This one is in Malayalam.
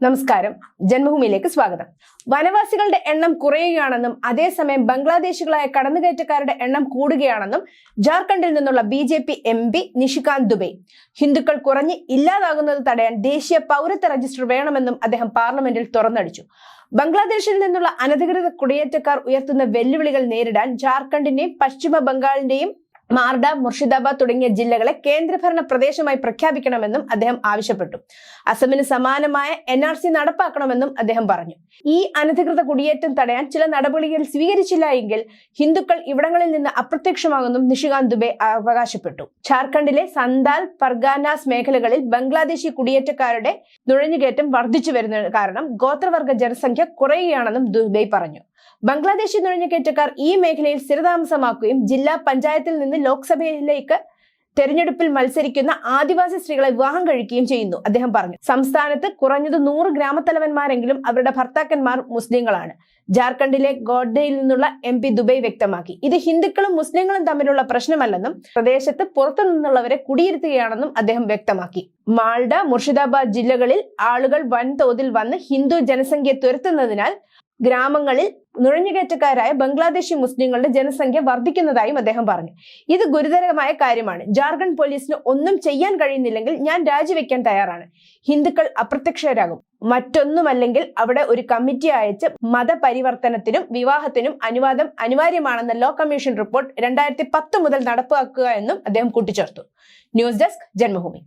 നമസ്കാരം. ജന്മഭൂമിയിലേക്ക് സ്വാഗതം. വനവാസികളുടെ എണ്ണം കുറയുകയാണെന്നും അതേസമയം ബംഗ്ലാദേശികളായ കടന്നുകയറ്റക്കാരുടെ എണ്ണം കൂടുകയാണെന്നും ജാർഖണ്ഡിൽ നിന്നുള്ള B J P M P Nishikant Dubey. ഹിന്ദുക്കൾ കുറഞ്ഞ് ഇല്ലാതാകുന്നത് തടയാൻ ദേശീയ പൗരത്വ രജിസ്റ്റർ വേണമെന്നും അദ്ദേഹം പാർലമെന്റിൽ തുറന്നടിച്ചു. ബംഗ്ലാദേശിൽ നിന്നുള്ള അനധികൃത കുടിയേറ്റക്കാർ ഉയർത്തുന്ന വെല്ലുവിളികൾ നേരിടാൻ ജാർഖണ്ഡിന്റെയും പശ്ചിമ ബംഗാളിന്റെയും മാർഡ മുർഷിദാബാദ് തുടങ്ങിയ ജില്ലകളെ കേന്ദ്രഭരണ പ്രദേശമായി പ്രഖ്യാപിക്കണമെന്നും അദ്ദേഹം ആവശ്യപ്പെട്ടു. അസമിന് സമാനമായ എൻ ആർ സി നടപ്പാക്കണമെന്നും അദ്ദേഹം പറഞ്ഞു. ഈ അനധികൃത കുടിയേറ്റം തടയാൻ ചില നടപടികൾ സ്വീകരിച്ചില്ല എങ്കിൽ ഹിന്ദുക്കൾ ഇവിടങ്ങളിൽ നിന്ന് അപ്രത്യക്ഷമാകുമെന്നും നിഷികാന്ത് ദുബെ അവകാശപ്പെട്ടു. ജാർഖണ്ഡിലെ സന്താൽ പർഗാനാസ് മേഖലകളിൽ ബംഗ്ലാദേശി കുടിയേറ്റക്കാരുടെ നുഴഞ്ഞുകയറ്റം വർദ്ധിച്ചു വരുന്ന കാരണം ഗോത്രവർഗ ജനസംഖ്യ കുറയുകയാണെന്നും ദുബൈ പറഞ്ഞു. ബംഗ്ലാദേശി നുഴഞ്ഞുകയറ്റക്കാർ ഈ മേഖലയിൽ സ്ഥിരതാമസമാക്കുകയും ജില്ലാ പഞ്ചായത്തിൽ നിന്ന് ലോക്സഭയിലേക്ക് തെരഞ്ഞെടുപ്പിൽ മത്സരിക്കുന്ന ആദിവാസി സ്ത്രീകളെ വിവാഹം കഴിക്കുകയും ചെയ്യുന്നു. അദ്ദേഹം പറഞ്ഞു സംസ്ഥാനത്ത് കുറഞ്ഞത് നൂറ് ഗ്രാമത്തലവന്മാരെങ്കിലും അവരുടെ ഭർത്താക്കന്മാർ മുസ്ലിങ്ങളാണ്. ജാർഖണ്ഡിലെ ഗോഡ്ഡയിൽ നിന്നുള്ള എം പി ദുബൈ വ്യക്തമാക്കി. ഇത് ഹിന്ദുക്കളും മുസ്ലിങ്ങളും തമ്മിലുള്ള പ്രശ്നമല്ലെന്നും പ്രദേശത്ത് പുറത്തു നിന്നുള്ളവരെ കുടിയിരുത്തുകയാണെന്നും അദ്ദേഹം വ്യക്തമാക്കി. മാൾഡ മുർഷിദാബാദ് ജില്ലകളിൽ ആളുകൾ വൻതോതിൽ വന്ന് ഹിന്ദു ജനസംഖ്യ തുരത്തുന്നതിനാൽ ഗ്രാമങ്ങളിൽ നുഴഞ്ഞുകയറ്റക്കാരായ ബംഗ്ലാദേശി മുസ്ലിങ്ങളുടെ ജനസംഖ്യ വർദ്ധിക്കുന്നതായും അദ്ദേഹം പറഞ്ഞു. ഇത് ഗുരുതരമായ കാര്യമാണ്. ജാർഖണ്ഡ് പോലീസിന് ഒന്നും ചെയ്യാൻ കഴിയുന്നില്ലെങ്കിൽ ഞാൻ രാജിവെക്കാൻ തയ്യാറാണ്. ഹിന്ദുക്കൾ അപ്രത്യക്ഷരാകും. മറ്റൊന്നുമല്ലെങ്കിൽ അവിടെ ഒരു കമ്മിറ്റി അയച്ച് മതപരിവർത്തനത്തിനും വിവാഹത്തിനും അനുവാദം അനിവാര്യമാണെന്ന ലോ കമ്മീഷൻ റിപ്പോർട്ട് രണ്ടായിരത്തി പത്ത് മുതൽ നടപ്പാക്കുക എന്നും അദ്ദേഹം കൂട്ടിച്ചേർത്തു. News desk Janmabhumi